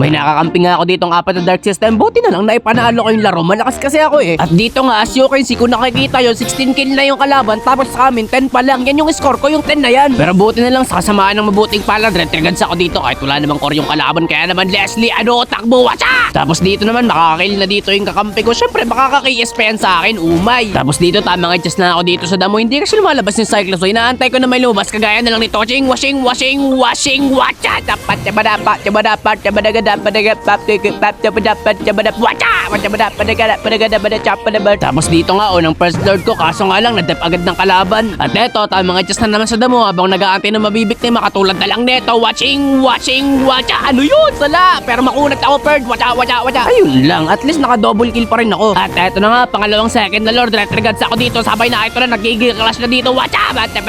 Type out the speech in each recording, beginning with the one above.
May nakakamping nga ako dito ng apat na dark system. Buti na lang naipanalo ko yung laro. Malakas kasi ako eh. At dito nga, as you can see, kung nakikita yun, 16 kill na yung kalaban. Tapos sa amin, 10 pa lang. Yan yung score ko, yung 10 na yan. Pero buti na lang sa kasamaan ng mabuting palad. Retrigads ako dito kahit wala namang core yung kalaban. Kaya naman, Leslie, ano, takbo, watcha! Tapos dito naman, makakakill na dito yung kakampi ko. Siyempre, makaka-KS pa yan sa akin, umay. Tapos dito, tamang adjust na ako dito sa damo. Hindi kasi lumalabas yung Cyclops. So, inaantay ko na may lumabas. Kagaya na lang nito. Washing, washing, washing, washing, watcha! Dapat, dapat, dapat, dapat, tapos dito nga, unang first lord ko, kaso nga lang, nadep agad ng kalaban. At eto, tamang adjust na naman sa damo habang nag-aantay na mabibiktima, katulad na lang neto, watching, watching, watcha, ano yun, sala, pero makunat ako, bird, watcha, watcha, watcha. Ayun lang, at least naka-double kill pa rin ako. At eto na nga, pangalawang second na lord, retrigads ako dito, sabay na ito na, nagigil clash na dito, watcha, watcha,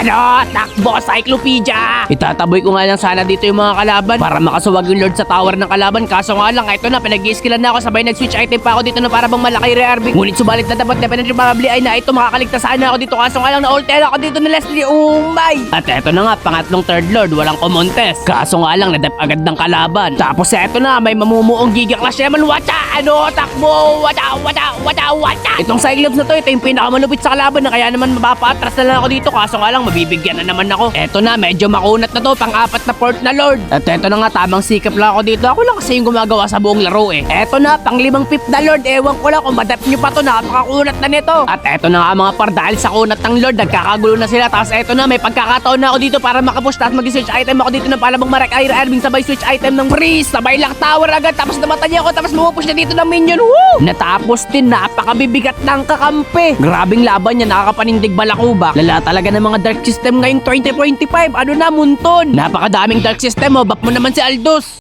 ano, takbo, cyclopedia. Itataboy ko nga lang sana dito yung mga kalaban para makasuwag yung lord sa tower ng kalaban. Kaso nga lang, ito na, pinag-skillan na ako, sabay nag-switch item pa ako dito na para bang malaki re-arbing. Ngunit subalit na dapat definitely probably ay na ito, makakaligtas sana ako dito. Kaso nga lang, na-ultera ako dito ni Leslie, umay. At eto na nga, pangatlong third lord, walang kumontes. Kaso nga lang, nadep agad ng kalaban. Tapos eto na, may mamumuong giga clash naman, watcha, ano, takbo, watcha, watcha, watcha, watcha. Itong Cyclops na to, ito yung pinakamalupit sa kalaban na kaya naman mapapatras na lang ako dito. Kaso nga lang, mabibigyan na naman ako. Eto na, medyo makunat na to, pang-apat na port na lord. At eto na nga, tamang sikap lang ako dito. Ako lang kasi yung gumagawa sa buong laro eh. Eto na, pang-limang fifth na lord. Ewan ko lang kung madap nyo pa to, napakakunat na nito. At eto na nga mga par, dahil sa kunat ng lord, nagkakagulo na sila. Tapos eto na, may pagkakataon na ako dito para makapush. Tapos mag-switch item ako dito ng palabang marak ay Irving sabay switch item ng freeze. Sabay lang tower agad. Tapos namatay ako. Tapos mapupush na dito ng minion. Woo! Natapos din, napakabibigat ng kakampi. Grabing laban niya, nakakapanindig balakuba. Lala talaga ng mga dark system ngayong 2025. Ano na, munton? Napakadaming dark system, oh. Back mo naman si Aldous.